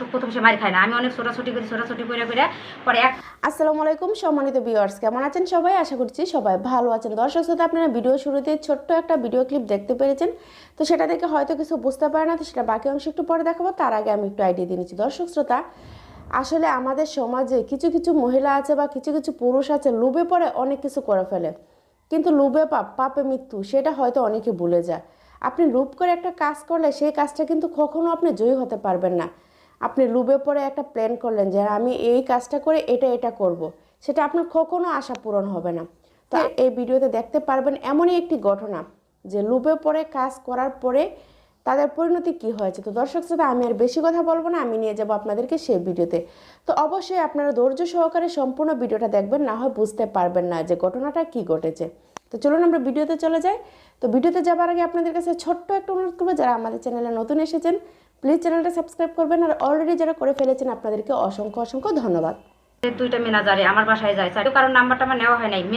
পরে দেখতে পেরেছেন। সেটা দেখে হয়তো কিছু বুঝতে পারে না সেটা বাকি পরে দর্শক শ্রোতা, আসলে আমাদের সমাজে কিছু কিছু মহিলা আছে বা কিছু কিছু পুরুষ আছে, লোভে পড়ে অনেক কিছু করে ফেলে। কিন্তু লোভে পাপ, পাপে মৃত্যু, সেটা হয়তো অনেকে ভুলে যায়। আপনি লোভ করে একটা কাজ করলে সেই কাজটা কিন্তু কখনো আপনি জয়ী হতে পারবেন না। আপনি লুবে পরে একটা প্ল্যান করলেন যে আমি এই কাজটা করে এটা এটা করব। সেটা আপনার কখনো আশা পূরণ হবে না। তো এই ভিডিওতে দেখতে পারবেন এমনই একটি ঘটনা যে লুবে পরে কাজ করার পরে তাদের পরিণতি কি হয়েছে। তো দর্শক শ্রোতা আমি আর বেশি কথা বলব না আমি নিয়ে যাব আপনাদেরকে সেই ভিডিওতে। তো অবশ্যই আপনারা ধৈর্য সহকারে সম্পূর্ণ ভিডিওটা দেখবেন না হয় বুঝতে পারবেন না যে ঘটনাটা কি ঘটেছে। তো চলুন আমরা ভিডিওতে চলে যাই। তো ভিডিওতে যাবার আগে আপনাদের কাছে ছোট্ট একটা অনুরোধ করব যারা আমাদের চ্যানেলে নতুন এসেছেন প্লিজ চ্যানেলটা সাবস্ক্রাইব করবেন আর অলরেডি যারা করে ফেলেছেন আপনাদেরকে অসংখ্য অসংখ্য ধন্যবাদ। দুইটা মেনাজারে আমার বাসায় যায় কারণ নাম্বারটা আমার নেওয়া হয় নাই।